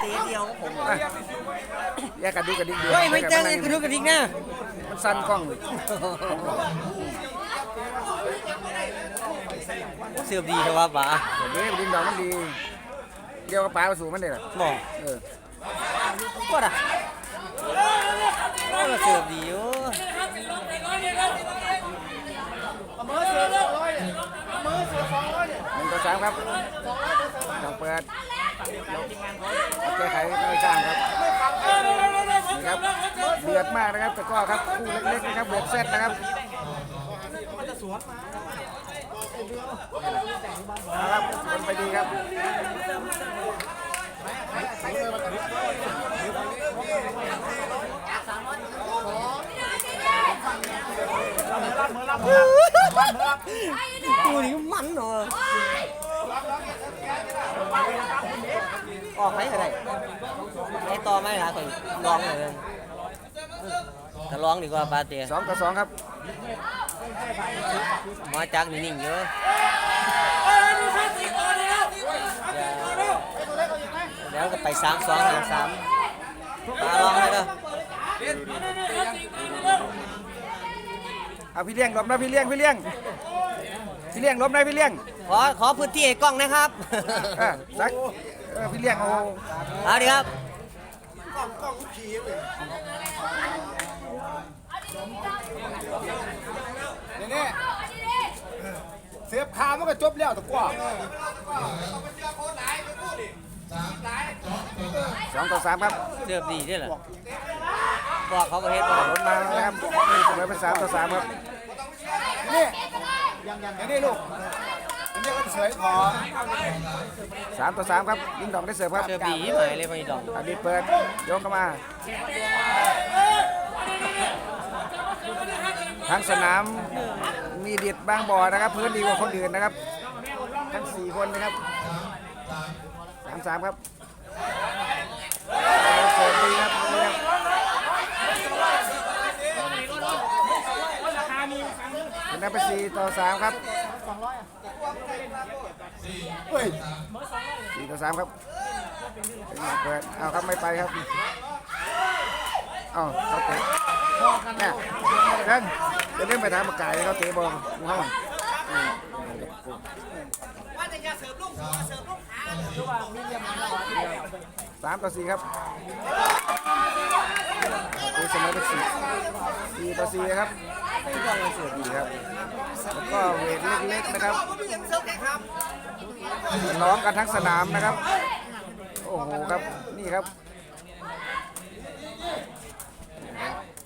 เตะเดียวผมอะแยกกันดูกันดิเฮ้ยไม่เจอกันกระดูกกระดิกนะมันสั่นกล้องเสือบดีแต่ว่าป๋าเดี๋ยวดินดอกมันดีเดียวกับปลาสู่มันเด้อบอกเออก็ได้ก็เสือบดีอยู่หนึ่งต่อสามครับต้องเปิด แก้ไขไม่สร้างครับนี่ครับเดือดมากนะครับแต่ก็ครับคู่เล็กๆนะครับบวกเซตนะครับนะครับมันไปดีครับกูนี่มันเนาะ ออกไหมก็ได้ไอ้ต่อไม่ละคนลองเลยจะลองดีกว่าปาเตียสองต่อสองครับหมาจักนิ่งๆเยอะเดี๋ยวก็ไปสามสองหาสามมาลองเลยเด้อเอาพี่เลี้ยงหลบนะพี่เลี้ยงพี่เลี้ยงพี่เลี้ยงหลบนะพี่เลี้ยงขอขอพื้นที่ให้กล้องนะครับ เออสักเออพี่เลี้ยงโอ้เอาดีครับนี่เสียบขามันก็จบแล้วตะกว่าสองต่อสามครับเสือบดีด้วยเหรอบอกเขาประเทศบอกหลบมานะครับนี่เสมอเป็นสามต่อสามครับนี่ยังยังนี่ลูก อันนี้ก็เฉยพอสามต่อสามครับยิงดอกได้เสิร์ฟครับเสือบดีหมายเลยไม่ดองอดีตเปิดโยกเข้ามาทั้งสนามมีดิดบางบ่อนะครับ พื้นดีกว่าคนอื่นนะครับ ทั้งสี่คนนะครับสามสามครับเสิร์ฟดีครับนี่ครับชนะไปสี่ต่อสามครับ เฮ้ยสี่ต่อสามครับเปิดเอาครับไม่ไปครับเอาเขาเตะเนี่ยเดินจะเล่นไปทางปาไก่เขาเตะบอลงูเห่าอืมลูกเสริมลูกขามต่อสี่ครับตีเสมอเป็นสี่สี่ต่อสี่ครับ ไม่ต้องมาเสือดีครับแล้วก็เวทเล็กๆนะครับร้องกันทั้งสนามนะครับ โอ้โหครับนี่ครับ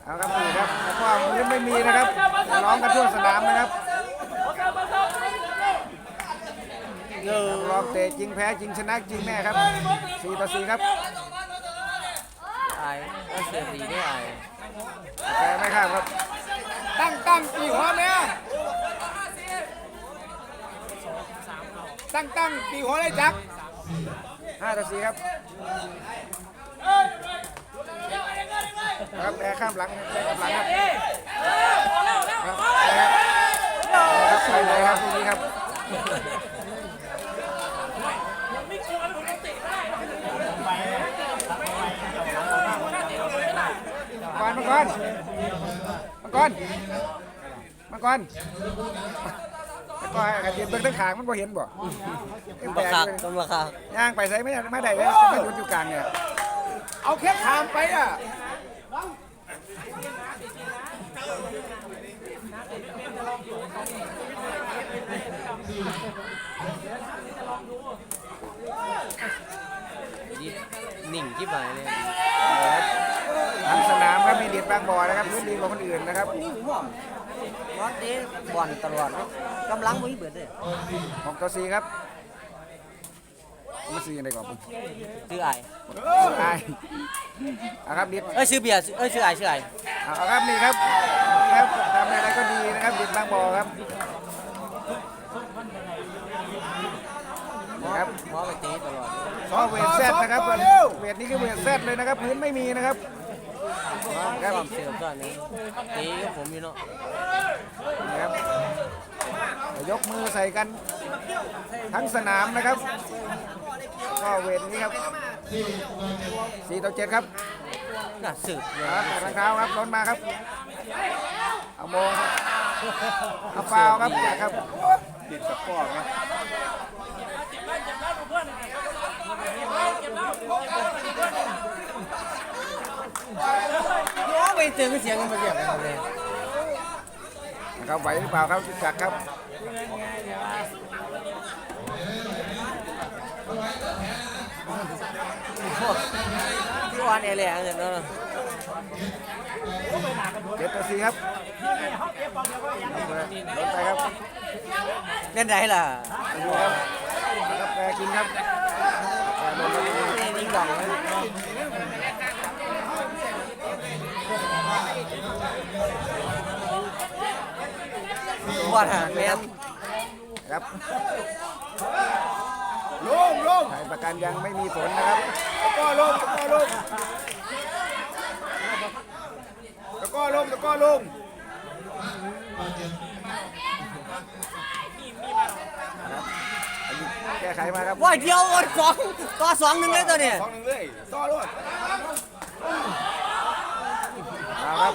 เอาครับนี่ครับแล้วก็มือไม่มีนะครับร้องกันทั่วสนามนะครับรอบเตะจริงแพ้จริงชนะจริงแน่ครับ4ต่อ4ครับอายก็เสือบดีได้อายแพ้ไม่ข้ามครับ ตั้งตั้งปีหัวเนี่ยตั้งตั้งปีหัวเลยจัก5ต่อ4ครับครับแพ้ข้ามหลังแพ้ข้ามหลังครับครับแพ้ครับไปเลยครับตรงนี้ครับมังกรมังกรมั งกรมังกรมังกรกระเทียมเบิ่งทั้งขางมันบ่เห็นบ่เห็นบัแต่กคักต้นบักคักย่างไปใส่ไม่ได้ไม่ได้เลยจะมาหยุดอยู่กลางเนี่ย เอาแค่ขามไปอะยินิ่งที่หมายเลยทั้งสนามครั บมีเดียดบางบ่อนะครับพื้นดีกว่าคนอื่นนะครับนิ่งห่วงรอดเด้บอลตลอดเนาะกำลังบ่มีเบิดเลยหกต่อสี่ครับมาสี่อะไรก่อนปุ๊บชื่ออายตายเอาครับดิดเอ้ยชื่อเบียร์เอ้ยชื่ออายชื่ออายเอาครับนี่ครับนี่ครับทำอะไรก็ดีนะครับดิดบางบ่อครับนี่ครับหมอไปเตะตลอดซอเวทแซดนะครับเวทนี้คือเวทแซดเลยนะครับพื้นไม่มีนะครับ ครับความเสือบตอนนี้ตะกับผมอยู่เนาะครับยกมือใส่กันทั้งสนามนะครับ ก็เวทนี้ครับสี่ต่อเจ็ดครับน่าสืบเลยครับรองเท้าครับล้นมาครับเอาโมงครับเอาฟาวครับครับติดตะกร้อนะโอ้ ไปเจอเสียงกันมาเสียงกันเลยนะครับไหวหรือเปล่าครับจักรครับพี่วานเอเล่เนี่ยเนาะเจ็ดต่อสี่ครับลงไปครับเล่นได้ล่ะดูครับนะครับแปรกินครับแปรลงครับนี่นี่กล่องนะ บอลหางแมนครับลงลงไทยประกันยังไม่มีผลนะครับตะกร้อลงตะกร้อลงตะกร้อลงตะกร้อลงอันนี้แก้ไขมาครับว่าเดียวอดสองต่อสองหนึ่งเลยตัวเนี่ยสองหนึ่งเลยต่อรถเอาครับ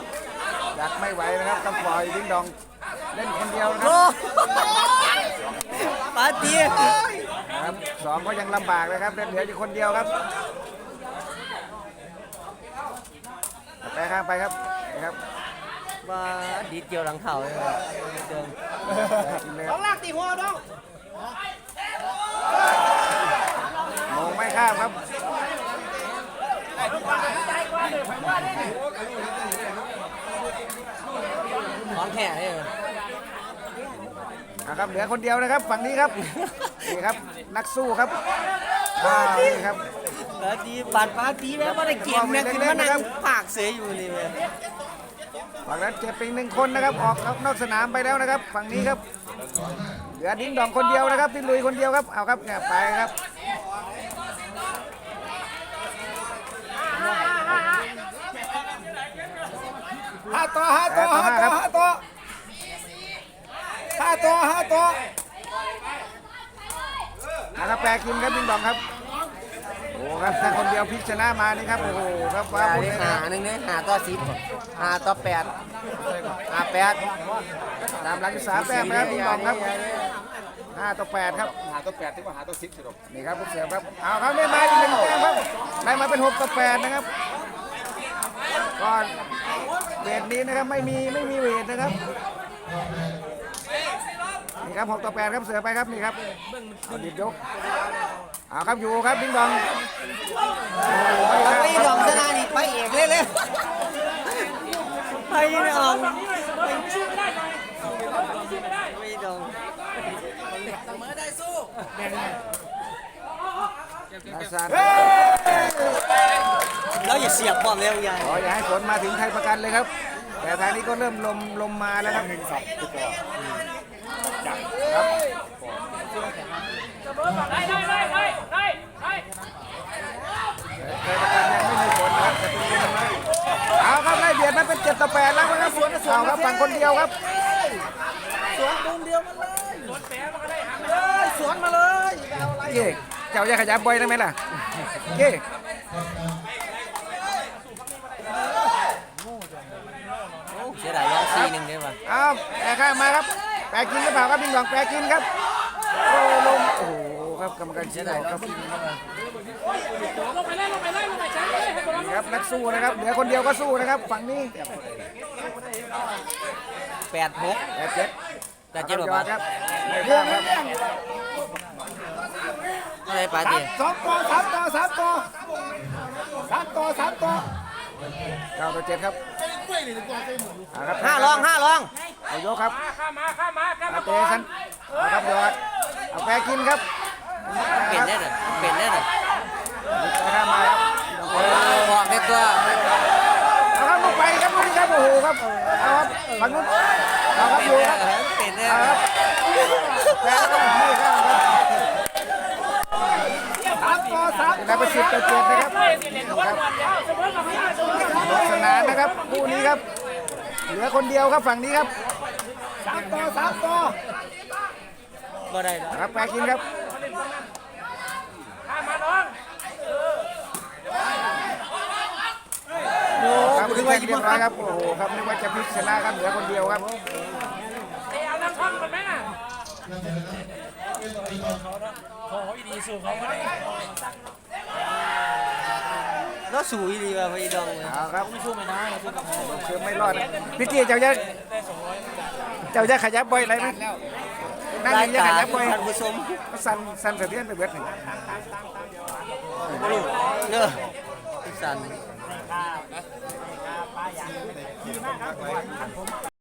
จักรไม่ไหวนะครับต้องปล่อยดิ้งดอง เล่นคนเดียวนะคโอ้รับปาตีนะครับสองก็ยังลำบากนะครับเหลืออยู่คนเดียวครับแปรข้างไปครับนะครับมาดีดเกี่ยวหลังเข่าเลยเดิมกินเลยครับลากตีหัวน้องมองไม่ข้ามครับของแข็งเลย นะครับเหลือคนเดียวนะครับฝั่งนี้ครับนี่ครับนักสู้ครับอ่านี่ครับปาตีบาดปาตีแม่ว่าได้เกมเนี่ยคือมานั่งปากเสียอยู่นี่แม่ฝั่งนั้นเจ็บไปอีกหนึ่งคนนะครับออกนอกสนามไปแล้วนะครับ ฝั่งนี้ครับ เหลือดิ้งดองคนเดียวนะครับที่ลุยคนเดียวครับเอาครับเนี่ยไปครับห้าต่อห้าต่อห้าต่อห้าต่อห้า ต่อห้าต่อนะครับแปรกินครับดิ้งดองครับ โอ้ครับถ้าคนเดียวพลิกชนะมานี่ครับโอ้โหครับว้าหาวุ่นนี่เลยหานะหนึ่งเนี่ยหาต่อสิบหาต่อแปดหาแปดตามหลังสามแต้มนะครับดิ้งดองครับห้าต่อแปดครับหาตัวแปดที่ว่าหาตัวสิบสิลูกนี่ครับคุณเสือครับเอาครับได้มาอีกหนึ่งแต้มครับได้มาเป็นหกต่อแปดนะครับก่อนเวทนี้นะครับไม่มีไม่มีเวทนะครับ ครับหกต่อแปดครับเสือไปครับนี่ครับเอาดิบยกเอาครับอยู่ครับดิ้งดองโอ้โหไปไม่ดคอรับงชนะนี่ไปเอกเลยเลยไปดองไปดองนาซานแล้วอย่าเสียบความเร็วใหญ่ขออย่าให้ฝนมาถึงไทยประกันเลยครับ แต่ทางนี้ก็เริ่มลมลมมาแล้วครับ หนึ่งสองครับได้ได้ได้ได้ได้ได้ไทยประกันยังไม่มีผลนะครับแต่เป็นลมนะเอาครับไล่เบียดมาเป็นเจ็ดต่อแปดแล้วนะครับสวนเอาครับฝั่งคนเดียวครับ สวนตูมเดียวมันเลยสวนแปะมันก็ได้หางเลยสวนมาเลยเก้เจ้าอย่าขยับบ่อยได้ไหมล่ะเก้เสียดายยังสี่หนึ่งได้ป่ะเอาแปรข้างมาครับ แปรกินหรือเปล่าครับบิงหลองแปรกินครับโอ้ลมโอ้โหครับกรรมการเสียดายครับลงไปเลยลงไปเลยลงไปใช้เลยให้คนนี่ครับนักสู้นะครับเหลือคนเดียวก็สู้นะครับฝั่งนี้แปดหกแปดเจ็ดแปดเจ็ดยป่ะอดครับไม่ข้ามครับอะไรปาตีสองต่อสามต่อสามต่อสามต่อสามต่อเก้าต่อเจ็ดครับเอาครับห้าลองห้าลอง เอายกครับข้ามมาข้ามมาข้ามเอามาเตะสันเอาครับยอดเอาแปรกินครับเปลี่ยนได้เลยเปลี่ยนได้เลยไปข้ามมาครับโอ้บอกได้ตัวเอาครับลงไปครับลูกนี้ครับโอ้โหครับเอาครับฝั่งนู้นเอาครับอยู่ครับเปลี่ยนได้เอาครับแปรครับนี่ครับสามต่อสามได้ไปสิบต่อเจ็ดนะครับเลยสิเหรียญวัดวันแล้วเสมอกับห้าเสมอกับสนุกสนานนะครับคู่นี้ครับ เหลือคนเดียวครับฝั่งนี้ครับ สามต่อสามต่อบ่ได้แล้วครับไปกินครับข้ามาน้องโอ้ครับกูถึนึงกว่าว่าจะจะเรียบ่บร้อยครับ โอ้โหครับนึกว่าจะพลิกชนะครับเหลือคนเดียวครับไอ้เอาน้ำท่อมกันไหมน่ะโอ้ยดีสู้เขาไม่ได้ แล้วสูอีหลีว่าพี่ดองเลยเอาครับสู้ไม่ได้สู้กับเขาคือไม่รอดนะพี่กี้เจ้าจะเจ้าจะขยับบ่อยอะไรไหมนั่งรายยังจะกาขรยับบ่อยท่านผู้ชมสั่นสั่นสะเทือนไปเบิดหนึ่งเด้อสั่น